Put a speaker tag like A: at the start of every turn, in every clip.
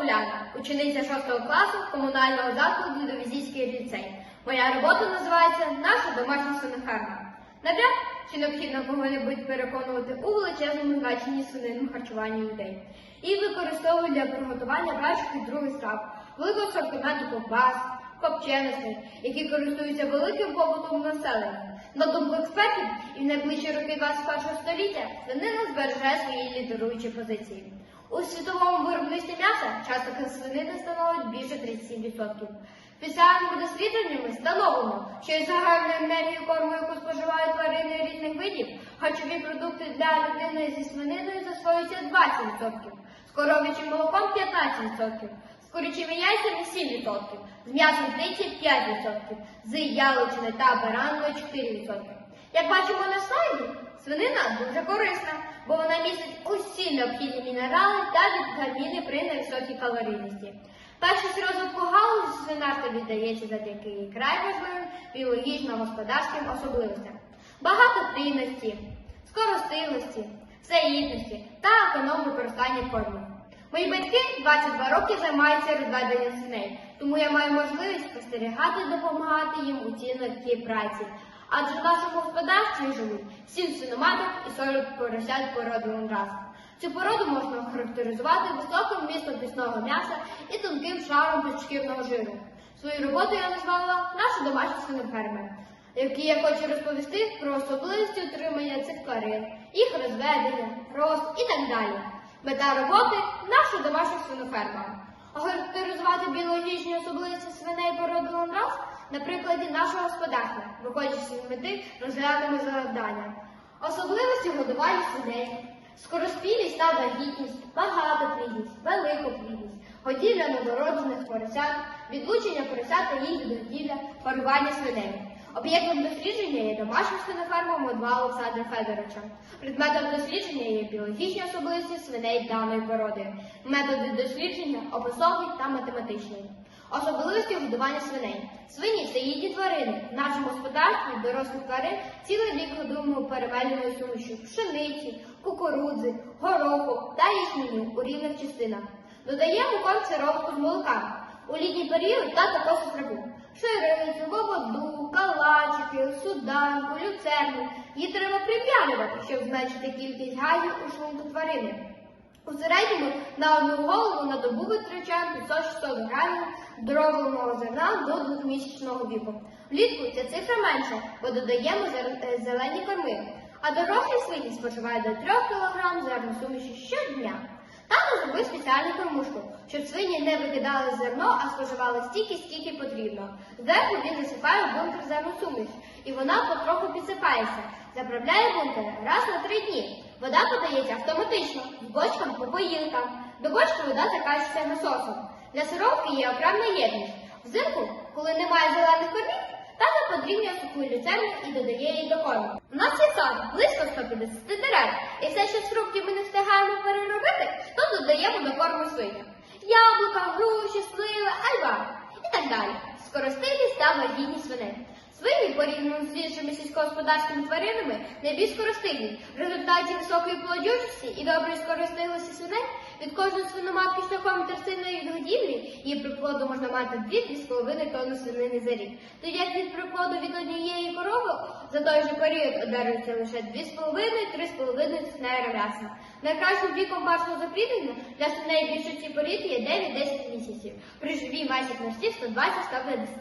A: Уляна, учениця 6 класу комунального закладу Довізійський ліцей. Моя робота називається Наша домашня свинеферма. Навряд чи необхідно кого-небудь переконувати у величезному значенні свининного харчування людей. Її використовують для приготування перших і других страв, великого асортименту ковбас, копченостей, які користуються великим побутом населення. На думку експертів, і в найближчі роки 21 століття свинина збереже свої лідеруючі позиції. У світовому виробництві м'яса частка свинини становить більше 37%. Спеціальними дослідженнями встановлено, що із загальною енергією корму, яку споживають тварини різних видів, харчові продукти для людини зі свининою засвоюються 20%, з коров'ячим молоком 15%, з курячими яйцями 7%, з м'ясом птиці 5%, з яловичини та бараною 4%. Як бачимо на слайді, свинина дуже корисна, бо вона містить усі необхідні мінерали та вітаміни при невисокій калорійності. Першість розвитку галузі свинарства віддається завдяки її край важливим біологічно-господарським особливостям. Багатоплідності, скоростилості, всеїдності та економ використання корму. Мої батьки 22 роки займаються розведенням свиней, тому я маю можливість спостерігати і допомагати їм у цій нелегкій праці. Адже в нашому господарстві живуть сім свиноматок і 40 поросят породи ландрас. Цю породу можна охарактеризувати високим вмістом пісного м'яса і тонким шаром підшкірного жиру. Свою роботу я назвала наша домашня свиноферма, в якій я хочу розповісти про особливості утримання цих тварин, їх розведення, рост і так далі. Мета роботи наша домашня свиноферма. Охарактеризувати біологічні особливості свиней породи ландрас на прикладі нашого господарства, виходячи з мети розглянемо завдання. Особливості годування свиней, скороспілість та вагітність, багатоплідність, великоплідність, годівля новороджених поросят, відлучення поросят та їх годівля, парування свиней. Об'єктом дослідження є домашня свиноферма Модва Олександра Федоровича. Предметом дослідження є біологічні особливості свиней даної породи. Методи дослідження описові та математичні. Особливості годування свиней. Свині це їдні тварини. В нашому господарстві дорослих тварин цілий рік годуємо перемеленою сумішю пшениці, кукурудзи, гороху та ячменю у рівних частинах. Додаємо корм сироватку з молока. У літній період та також траву. Ширицю, лободу, калачики, суданку, люцерну. Її треба прип'янювати, щоб зменшити кількість газів у шлунку тварини. У середньому на одну голову на добу витрачаємо 500-600 грамів дробленого зерна до двохмісячного віку. Влітку ця цифра менша, бо додаємо е, зелені корми. А дорослі свині споживають до 3 кг зерносуміші щодня. Тато зробив спеціальну кормушку, щоб свині не викидали зерно, а споживали стільки, скільки потрібно. Зверху він насипає бункер зерносуміш, і вона потроху підсипається. Заправляє бункер раз на три дні. Вода подається автоматично, з бочкам по поїлкам. До бочки вода закачується насосом. Для сировки є окремна єдність. Взимку, коли немає зелених кормів, тато подрібнює суху люцерну і додає її до корму. У нас є сад близько 150 дерев, і все, що з фруктів ми не встигаємо переробити, то додаємо до корму свиням. Яблука, груші, сливи, айва і так далі. Скоростилість та вагітність свиней. Свині, порівняно з іншими сільськогосподарськими тваринами, найбільш скоростильні. В результаті високої плодючості і доброї скоростилості свиней від кожної свиноматки шляхом терсинної відгодівлі її приплоду можна мати 2-2,5 тонни свинини за рік. Тоді як від приплоду від однієї корови за той же період одержується лише 2,5-3,5 центнера м'яса. Найкращим віком першого запліднення для свиней більшості порід є 9-10 місяців. При живій масі книжці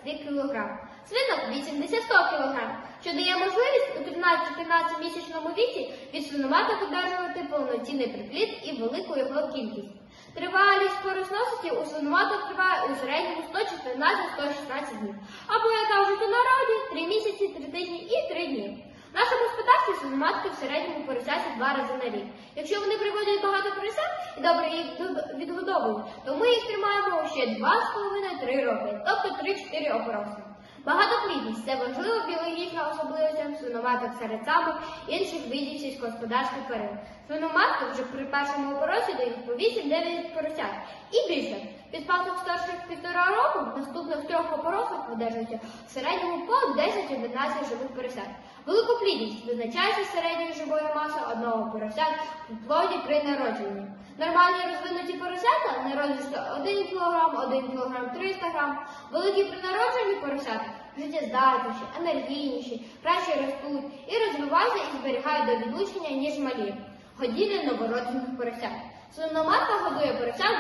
A: 120-150 кг. Свинок 80-100 кг, що дає можливість у 13-15 місячному віці від свиноматок одержувати повноцінний приплід і велику його кількість. Тривалість корисносості у свиноматок триває у середньому 114-116 днів. Або, як кажуть у народі, 3 місяці, 3 тижні і 3 дні. В нашому господарстві свиноматки в середньому поросяться два рази на рік. Якщо вони приводять багато поросят і добре їх відгодовують, то ми їх тримаємо ще 2,5-3 роки, тобто 3-4 опороси. Багатоплідність це важлива біологічна особливість свиноматок серед самок інших видів сільськогосподарських тварин. Свиноматки вже при першому опоросі дають по 8-9 поросят і більше. Від пасок старших півтора року в наступних трьох опоросах одержується в середньому по 10-11 живих поросят. Великоплідність визначається середньою живою масою одного поросят в плоді при народженні. Нормальні розвинуті поросята народжуються 1 кг, 1 кг 300 г. Великі при народженні поросята життєздатніші, енергійніші, краще ростуть і розвиваються і зберігають до відлучення, ніж малі. Годіни новороджених поросят. Свиноматка годує поросят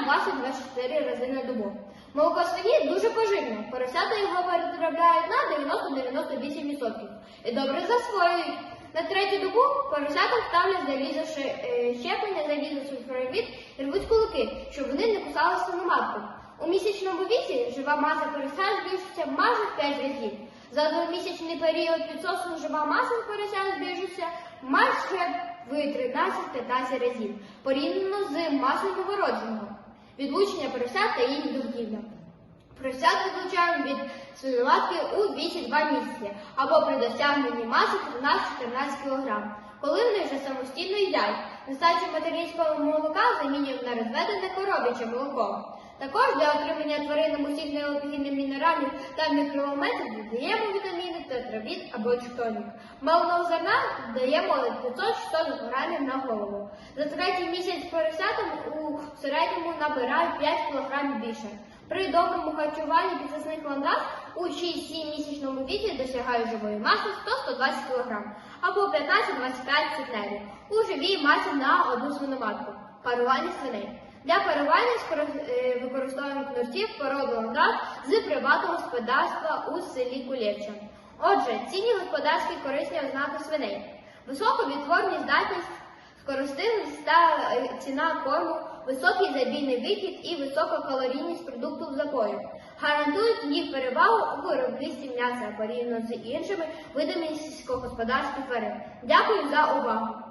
A: 20-24 рази на добу. Молоко свині дуже поживне. Поросята його переробляють на 90-98% і добре засвоюють. На третю добу поросятам ставлять залізо е, щеплення, залізо сульфоровід і рвуть кулаки, щоб вони не кусали свиноматку. У місячному віці жива маса поросят збільшується майже в 5 разів. За двомісячний період відсосу жива маса поросят збільшується майже в 13-15 разів, порівняно з масою новородженого. Відлучення поросят та їх довгівля. Поросят відлучаємо від свиноматки у 2-2 місяці або при досягненні маси 13-14 кг, коли вони вже самостійно їдять. Нестачу материнського молока замінюємо на розведене коров'яче молоко. Також для отримання тваринам усіх необхідних мінералів та мікроелементів додаємо вітаміни, тетравід або чтонік. Малого зерна даємо 500-600 грамів на голову. За третій місяць поросятам у середньому набирають 5 кг більше. При доброму харчуванні підсосних ландас у 6-7 місячному віці досягають живої маси 100-120 кг або 15-25 центнерів у живій масі на одну свиноматку. Парування свиней. Для парування скоро- використовуємо кнурців породу ландас з приватного господарства у селі Кулєвча. Отже, цінні господарські корисні ознаки свиней. Висока відтворність здатність скоростивність та е, ціна корму, високий забійний вихід і висока калорійність продукту в запою гарантують їх перевагу у виробництві м'яса порівняно з іншими видами сільськогосподарських тварин. Дякую за увагу!